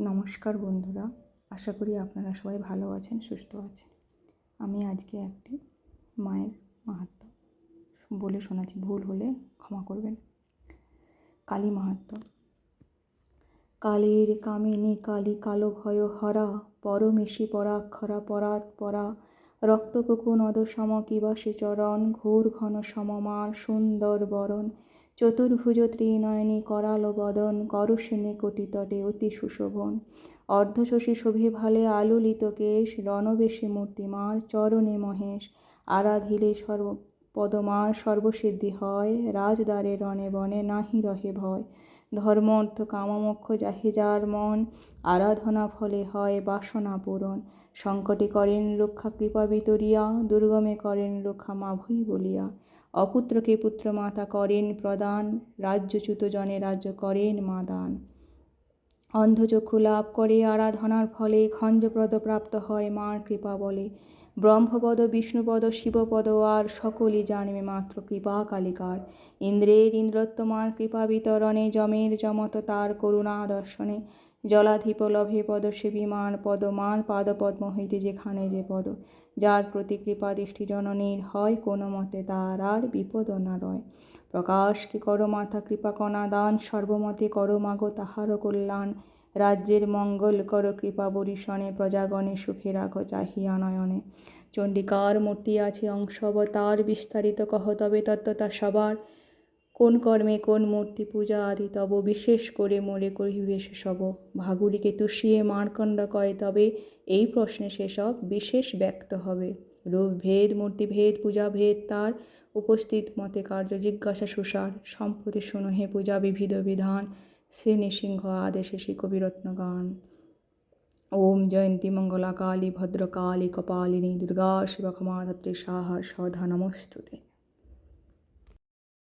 নমস্কার বন্ধুরা, আশা করি আপনারা সবাই ভালো আছেন, সুস্থ আছেন। আমি আজকে একটি মায়ের মাহাত্ম্য বলে শোনাচ্ছি, ভুল হলে ক্ষমা করবেন। কালী মাহাত্ম্য। কালের কামিনী কালী কালো ভয় হরা, পরমেশি পরাক্ষরা পরাৎ পরা। রক্তকুকু নদ সম কিবাসে চরণ, ঘোর ঘন সমমার সুন্দর বরণ। চতুর্ভুজ ত্রিনয়নী করাল বদন করশেনে কোটি তটে অতি সুশোভন। অর্ধশশী শোভে ভালে আলুলিত কেশ, রণবেশে মূর্তিমার, চরণে মহেশ, আরাধিলে সর্ব পদমার সর্বসিদ্ধি হয়, রাজদ্বারে রণে বনে নাহি রহে ভয়। ধর্ম অর্থ কামমোক্ষ যাহে যার মন, আরাধনা ফলে হয় বাসনা পূরণ। সংকটে করেন রক্ষা কৃপা বিতরিয়া, দুর্গমে করেন রক্ষা মাভুই বলিয়া। অপুত্রকে পুত্র মাতা করেন প্রদান, রাজ্যচ্যুত জনে রাজ্য করেন মাদান। অন্ধচক্ষু লাভ করে আরাধনার ফলে খঞ্জপ্রদ প্রাপ্ত হয় মার কৃপা বলে। ব্রহ্মপদ, বিষ্ণুপদ, শিবপদ আর সকলই জানবে মাত্র কৃপা কালিকার। ইন্দ্রের ইন্দ্রত্ব মার কৃপা বিতরণে জমের জমত তার করুণা দর্শনে। জলাধিপ লভে পদ সেবিমান, পদমান পাদপদ্ম হইতে যেখানে যে পদ। যার প্রতি কৃপা দৃষ্টি জননীর হয়, কোনো মতে তার আর বিপদ না রয়। প্রকাশকে করো মাথা কৃপা কণা দান, সর্বমতে করো মাগো তাহারও কল্যাণ। রাজ্যের মঙ্গল কর কৃপা বরিশনে, প্রজাগণে সুখে রাখো চাহিয়া নয়নে। চণ্ডিকার মূর্তি আছে অংশ অবতার, বিস্তারিত কহ তবে তত্ত্বতা সবার। কোন কর্মে কোন মূর্তি পূজা আদি তব বিশেষ করে মোরে করিবে সেসব। ভাগুরিকে তুষিয়ে মারকণ্ড কয়, তবে এই প্রশ্নে সেসব বিশেষ ব্যক্ত হবে। রূপ ভেদ, মূর্তি ভেদ, পূজা ভেদ, তার উপস্থিত মতে কার্য জিজ্ঞাসা সুসার। সম্প্রতি শোনো পূজা বিবিধ বিধান শ্রী নৃসিংহ আদেশে শ্রী কবিরত্ন গান ওম জয়ন্তী মঙ্গলা কালী ভদ্রকালী, কপালিনী, দুর্গা, শিবক্ষমা, ধাত্রী, সাহা সধা নমস্তুতে।